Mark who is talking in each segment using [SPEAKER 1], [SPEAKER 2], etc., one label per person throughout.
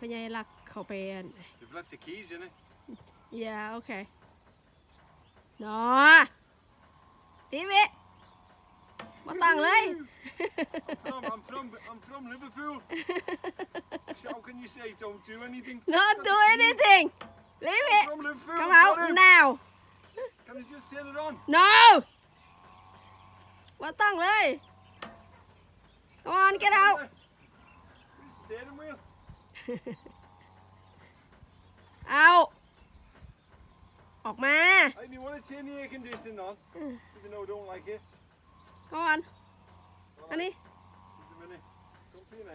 [SPEAKER 1] พ่อใหญ่รักเขาไปอัน
[SPEAKER 2] You've left the keys in it.
[SPEAKER 1] yeah okay เนาะพี่วิมาตั้งเลย
[SPEAKER 2] I'm from, I'm from, I'm from Liverpool. How can you say don't do anything?
[SPEAKER 1] not do anything leave it
[SPEAKER 2] From Liverpool.
[SPEAKER 1] come
[SPEAKER 2] got
[SPEAKER 1] out
[SPEAKER 2] him.
[SPEAKER 1] now
[SPEAKER 2] Can you just turn it on?
[SPEAKER 1] no มาตั้งเลย come on get out
[SPEAKER 2] Where's the steering wheel?
[SPEAKER 1] เอาออกมา
[SPEAKER 2] I you want to turn the air conditioning on, even though I don't like it.
[SPEAKER 1] come on อันนี้
[SPEAKER 2] Just a minute. Don't be in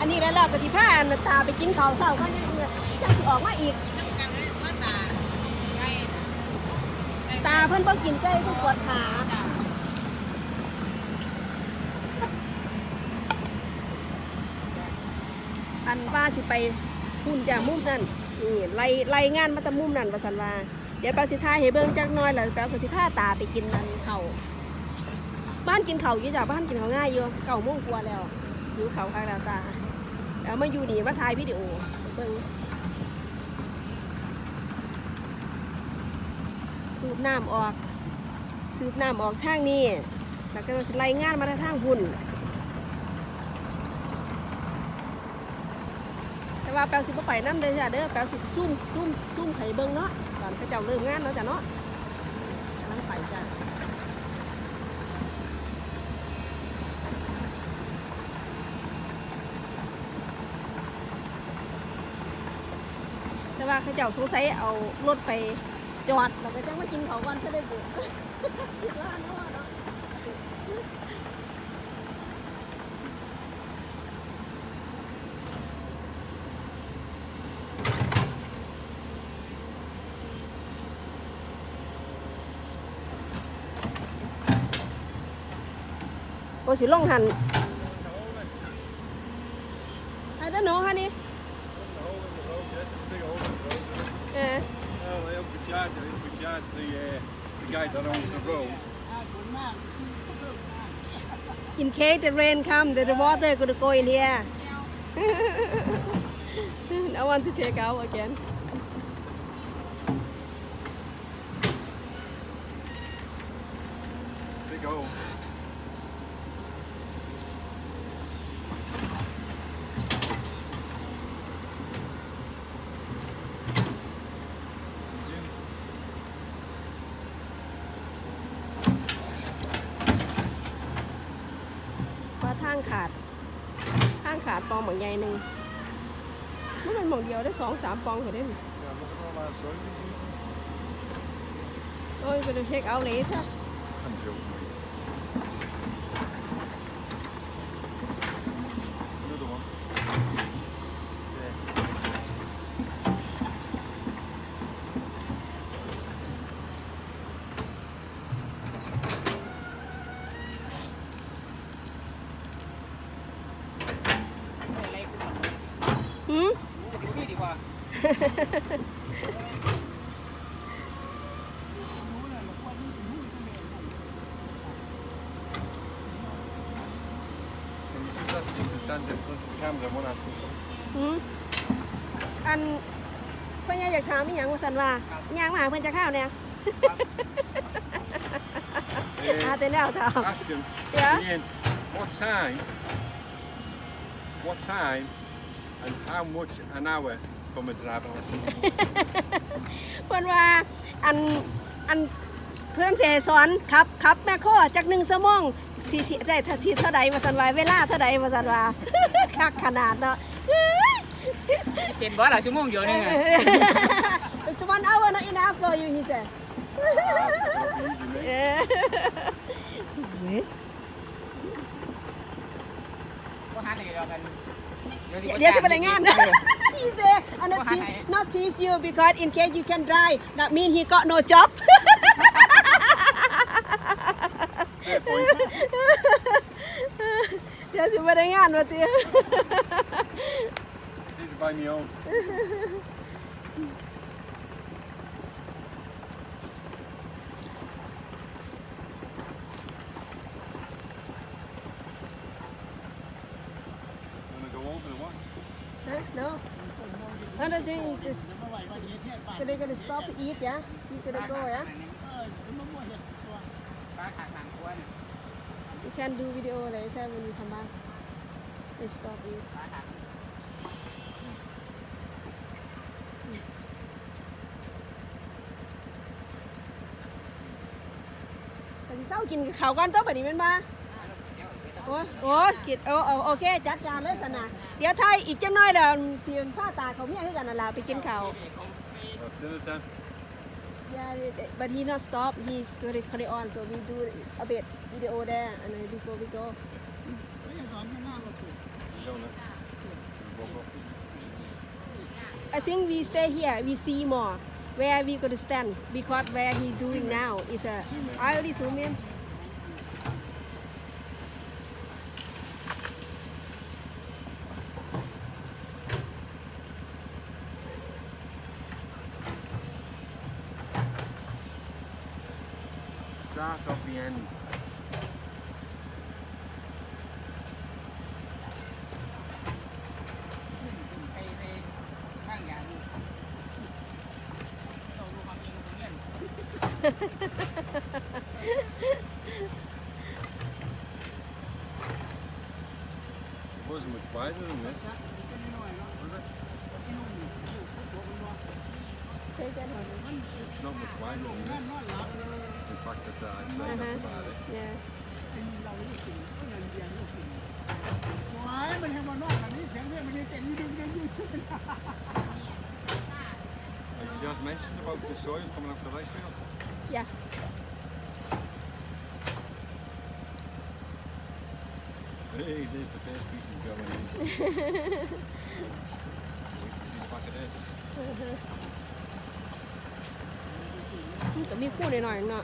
[SPEAKER 1] อันนี้แล้วเราปฏิภาณตาไปกินข้าวเศร้าก็ยังจะออกมาอีก ตาเพิ่นบ่กินไก่เพิ่นปวดขาอันว่าสิไปพุ่นจากมุมนั่นนี่ไล่ไล่งานมาจากมุมนั่นว่าสันว่า เดี๋ยวแปลสิท่าให้เบิ่งจักน้อยแล้วแปลก็สิพาตาไปกินนั่นเขาบ้านกินเขาอยู่จ้ะบ้านกินเขาง่ายอยู่เก่าโมงกว่าแล้วอยู่เขาคักแล้วตา แล้วมาอยู่นี่มาถ่ายวิดีโอเบิ่งสูบน้ำออกสูบน้ำออกทางนี้ แล้วก็ไล่งานมาทางหุ่นแต่ว่าแปลสิบไปน้ำเด้อจ้ะเด้อแปลสิซุ่มซุ่มซุ่มไข่เบิ่งเนาะตอนเขาเจ้าเริ่มงานแล้วจ้ะเนาะกำลังไปจ้ะแต่ว่า เขาเจ้าสงสัยเอารถไปจอดแล้วก็จังมากินเขาวก่อนจะได้บุกร้าเนาะเนาะโอ้สิลงหัน I don't know honey
[SPEAKER 2] Big hole in the road, isn't it?
[SPEAKER 1] เออ
[SPEAKER 2] Well, they hope we charge, I think we charge the, the guy that owns the road.
[SPEAKER 1] in case the rain comes, the the water gonna go in here I want to take out again
[SPEAKER 2] Big hole.
[SPEAKER 1] องหมองใหญ่หนึ่งมันเป็นหมองเดียวได้สองสามปองเห็นได้
[SPEAKER 2] Yeah, look at all that soil.
[SPEAKER 1] โอ้ยก็จะเช็คเอาเลยซะ
[SPEAKER 2] I'm joking. Another one. Yeah.
[SPEAKER 1] หืม
[SPEAKER 3] นี่ดีกว่า
[SPEAKER 2] Can you just ask him to stand in front of the camera? I won't ask him.
[SPEAKER 1] หืม อันเพื่อนอยากถามอีหยังว่าสันว่าอีหยังมาหาเพื่อนจะข้าวเนี่ยอาเต้นแล้วจ้า
[SPEAKER 2] Ask him,
[SPEAKER 1] Yeah?
[SPEAKER 2] Ian, what time, what time, and how much an hour from a driving lesson?
[SPEAKER 1] เพื่อนว่าอันอันเพื่อนเสสอนครับครับแม่โคจากหนึ่งชั่วโมงสี่สิได้ทัทีเท่าใดมาสันว่าเวลาเท่าใดมาสันว่าคักขนาดเนาะ
[SPEAKER 3] เป็นบ่หลายชั่วโมงเดียวนึงอะ
[SPEAKER 1] It's one hour not enough for you he said Yeah.
[SPEAKER 3] ก็หาแต่เดียวกัน
[SPEAKER 1] เดี๋ยวจะไปรายงานนะ he say I'm not,
[SPEAKER 3] Why?
[SPEAKER 1] Te- not tease you because in case you can drive that mean he got no job
[SPEAKER 2] Fair point.
[SPEAKER 1] เดี๋ยวสิบ่ได้งานว่าติ
[SPEAKER 2] These are by me own. Wanna go over the what?
[SPEAKER 1] Huh? No. Another thing is just So they're gonna stop to eat, yeah? You gonna go, yeah? You can do video later when you come back. They stop eat. เศร้ากินกับข้าวก่อนตัวแบบนี้แมันมาโอ้โอ้กินโอ้โอเค จัดการเลยสนะเดี๋ยวถ้าอีกจังน้อยเดี๋ยวเสิผ้าตาเขาเมียคือกันนั่นล่ะไปกินข้า ว
[SPEAKER 2] dinner time.
[SPEAKER 1] Yeah, but he not stop. He's gonna carry on. So we do a bit video there, and then before we go.
[SPEAKER 2] You don't know. Walk off.
[SPEAKER 1] I think we stay here. We see more where we gonna stand because where he's doing now is a. I already zoom in.
[SPEAKER 3] รงนี้
[SPEAKER 2] It wasn't much wider than this. Was it?
[SPEAKER 1] Take that one.
[SPEAKER 2] It's not much wider than this. In fact, that uh, I'd say
[SPEAKER 1] Uh-huh.
[SPEAKER 2] that's about it.
[SPEAKER 1] Yeah.
[SPEAKER 4] ว้ายมันแห้งมานอกแบบนี้เสียงเนี่ยมันยังเจ๋งอยู่ดึงดึงอยู่
[SPEAKER 2] As you just mentioned about the soil coming off the rice field.
[SPEAKER 1] Yeah.
[SPEAKER 2] Hey, there's the first pieces going in. Wait to see the back of this.
[SPEAKER 1] มันก็มีคู่หน่อยๆเนาะ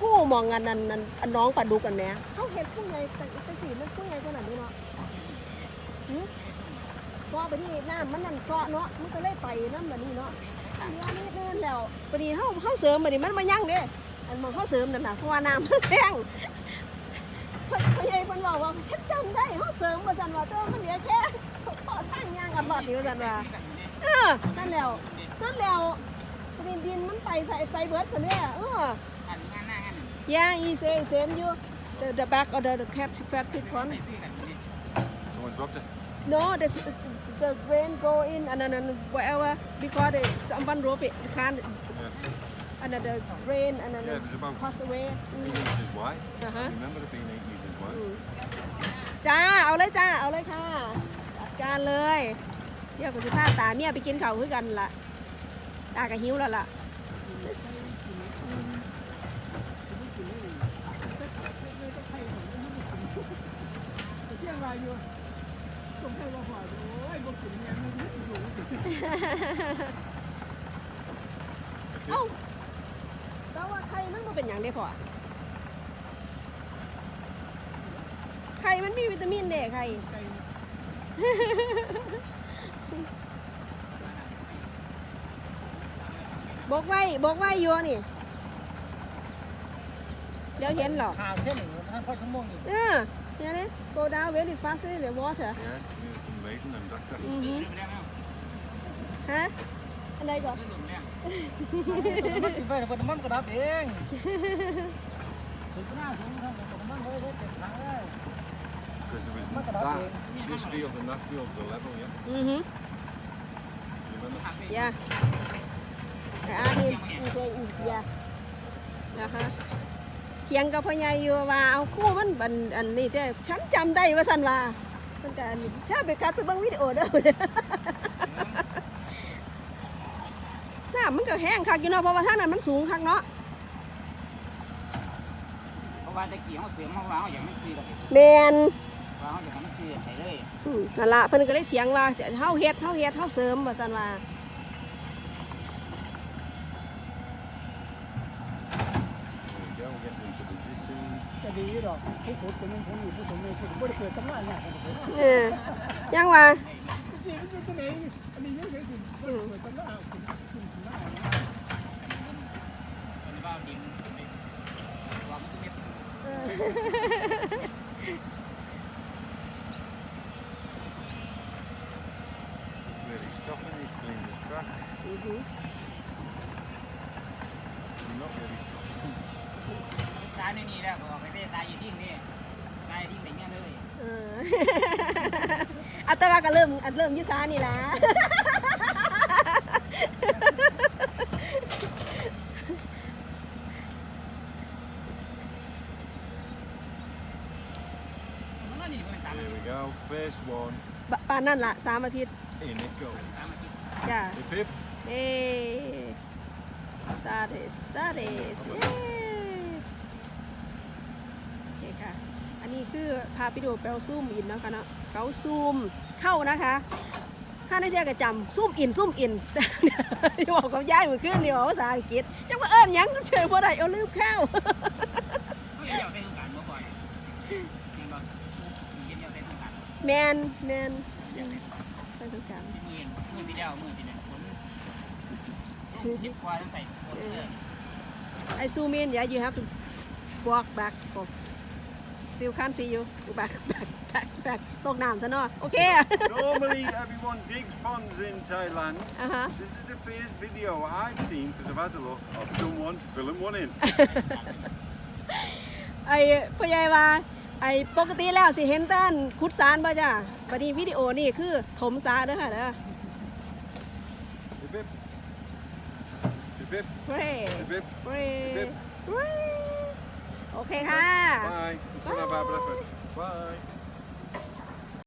[SPEAKER 1] คู่มองอันนั้นอันอันน้องปลาดุกอันเนี้ยเขาเห็นคู่ใหญ่แต่แต่สีมันคู่ใหญ่ขนาดนี้เนาะหืพอไปที่น้ำมันนั่นเซาะเนาะมันก็เลยไปน้ำแบบนี้เนาะอันนี้อันนี้เดินแล้วพอดีเขาเขาเสริมแบบนี้มันมายั่งเด้อันมองเขาเสริมนั่นน่ะเพราะว่าน้ำมันแรงพ่อพ่อใหญ่เพิ่นบอกว่าฉันจำได้เขาเสริมมาสันว่าเจ้ามันเหลือแค่พอตั้งย่างกันหลอดเดียวสันว่าเออนั่นแล้วนั่นแล้วดินดินมันไปใส่ใส่เบิร์ดคนเนี้ยเออ yeah he say same you the the back or the the cap fat pit one
[SPEAKER 3] ไปซื้อกันนี่
[SPEAKER 2] Someone dropped it.
[SPEAKER 1] no the the rain go in and then and wherever because the someone rope it you can't
[SPEAKER 2] Yeah.
[SPEAKER 1] and then the rain and then
[SPEAKER 2] Yeah, it was about
[SPEAKER 1] pass away
[SPEAKER 2] eight inches wide.
[SPEAKER 1] Uh-huh.
[SPEAKER 2] I remember it being eight inches wide.
[SPEAKER 1] จ้า เอาเลยจ้า เอาเลยค่ะจัดการเลยเดี๋ยวกูจะพาตาเมียไปกินข้าวคือกันล่ะ ตาก็หิวแล้วล่ะ
[SPEAKER 4] เที่ยงไรอยู่ผมแค่ว่าฝ่ายโอ้ยบ่กินเนี่ยมันอยู่อยู่
[SPEAKER 1] เอ้าแปลว่าไข่มันบ่เป็นอย่างเด้พอไข่มันมีวิตามินเด้ไข่
[SPEAKER 4] ไก่
[SPEAKER 1] บอกไว้บอกไว้อยู่นี่ ดี๋ยวเห็นหรอก
[SPEAKER 4] หาเส้นท่านพ่อชั่วโมงอยู่
[SPEAKER 1] เออเนี่ยนี่ go down very fast in the water
[SPEAKER 2] Yeah, yeah, some raisin and doctor.
[SPEAKER 1] อือฮึ
[SPEAKER 3] ไม่ได้แล้ว
[SPEAKER 1] ฮะอะไรก่อน
[SPEAKER 3] ไม่หลุมแล้ว
[SPEAKER 4] มันติดไฟแต่มันมันกระดับเองถึงหน้าถึงทางผมมันเลยได้เต็มทางแล้ว
[SPEAKER 2] Because there was
[SPEAKER 4] Look at that
[SPEAKER 2] that, this field and that field were level, yeah?
[SPEAKER 1] อือฮึ
[SPEAKER 2] You remember?
[SPEAKER 3] ทางนี้
[SPEAKER 1] yeah แต่อาทิตย์อีเซอีเดียนะคะ เถียงกับพ่อใหญ่อยู่ว่าเอาคู่มันบันอันนี้แต่ฉันจำได้ว่าสันว่ามันก็อันนี้ถ้าไปกัดไปเบิ่งวิดีโอเด้อน้ำมันก็แห้งคักอยู่เนาะเพราะว่าทางนั้นมันสูงคักเนาะ
[SPEAKER 3] เขาว่าตะกี้เขาเสือมาว่าเขาอย่างมันซื้อกับ
[SPEAKER 1] แมน
[SPEAKER 3] ว่าเขาอย่างมันซื้อใส่เลย
[SPEAKER 1] อืมนั่นละเพิ่นก็เลยเถียงว่าจะเฮาเฮ็ดเฮาเฮ็ดเฮาเสริมว่าซั่นว่า
[SPEAKER 2] There we go, we'll get into position.
[SPEAKER 4] จะ ดีดอกผู้ผุดคนนึงผมอยู่ผู้ผมเองผมไม่ได้เกิดตำนานเนี่ยผม
[SPEAKER 1] เออยังว่า
[SPEAKER 4] จริงๆตัวเองอันนี้ยังไงถึงเกิดตำนานคุณคุณคุณหน้า
[SPEAKER 3] เป็นว่าดินว่ามันจะเม็ด
[SPEAKER 2] Where he's stopping, he's cleaned his track.
[SPEAKER 1] อือหือ
[SPEAKER 2] Not really.
[SPEAKER 3] ศึกษาในนี้แล้วก็ออกไปเตะสายอยู่ที่นี่สายที่ไหนเนี่ยเลย
[SPEAKER 1] เอออัตว่าก็เริ่มอันเริ่มอยุซานี่ล่ะ
[SPEAKER 3] มันนั่นนี่เป็นสาม
[SPEAKER 2] There we go. First one.
[SPEAKER 1] ปปานนั่นล่ะสามอาทิตย์
[SPEAKER 2] In it goes.
[SPEAKER 3] สามอาทิตย์
[SPEAKER 1] จ้ะ
[SPEAKER 2] Hip hip.
[SPEAKER 1] เอ้สตาร์ทสตาร์ทเย้โอเคค่ะ อันนี้ คือพาไปดูเปลซูมอินนะคะเนาะเกาซูมเข้านะคะถ้าในเทียกระจำซูมอินซูมอินที่บอกกับยายเมื่อคืนนี่บอกภาษาอังกฤษจังว่าเอิญยังเฉยบ่ได้เอาลืมข้าว
[SPEAKER 3] เขาเยี่ยวใส่ถุงการบ่อยเห็นบ่เยี่ยวใส่ถุงกา
[SPEAKER 1] แมนแมน
[SPEAKER 3] ใส่ถุงการ
[SPEAKER 1] ใส่ทุกอย่าง
[SPEAKER 3] ที่มือมือที่เดียวมือที่เนี่ยฝนยิบกว่าทั้งใส่หมดเลย
[SPEAKER 1] I zoom in yeah you have to walk back for still can't see you Go back back back back ตกน้ำซะเนาะโอเค
[SPEAKER 2] Normally everyone digs ponds in Thailand.
[SPEAKER 1] อะฮะ
[SPEAKER 2] This is the first video I've seen because I've had a look of someone filling one in.
[SPEAKER 1] ไอ้พ่อใหญ่ว่าไอ้ปกติแล้วสิเห็นแต้นขุดสารป่ะจ้ะบัดนี้วิดีโอนี่คือถมสาเด้อค่ะเด้อ
[SPEAKER 2] Hip hip. Hip hip.
[SPEAKER 1] เร่
[SPEAKER 2] Hip hip.
[SPEAKER 1] เร่เร่ โอเคค่ะ
[SPEAKER 2] Bye. Let's go and have our breakfast. Bye.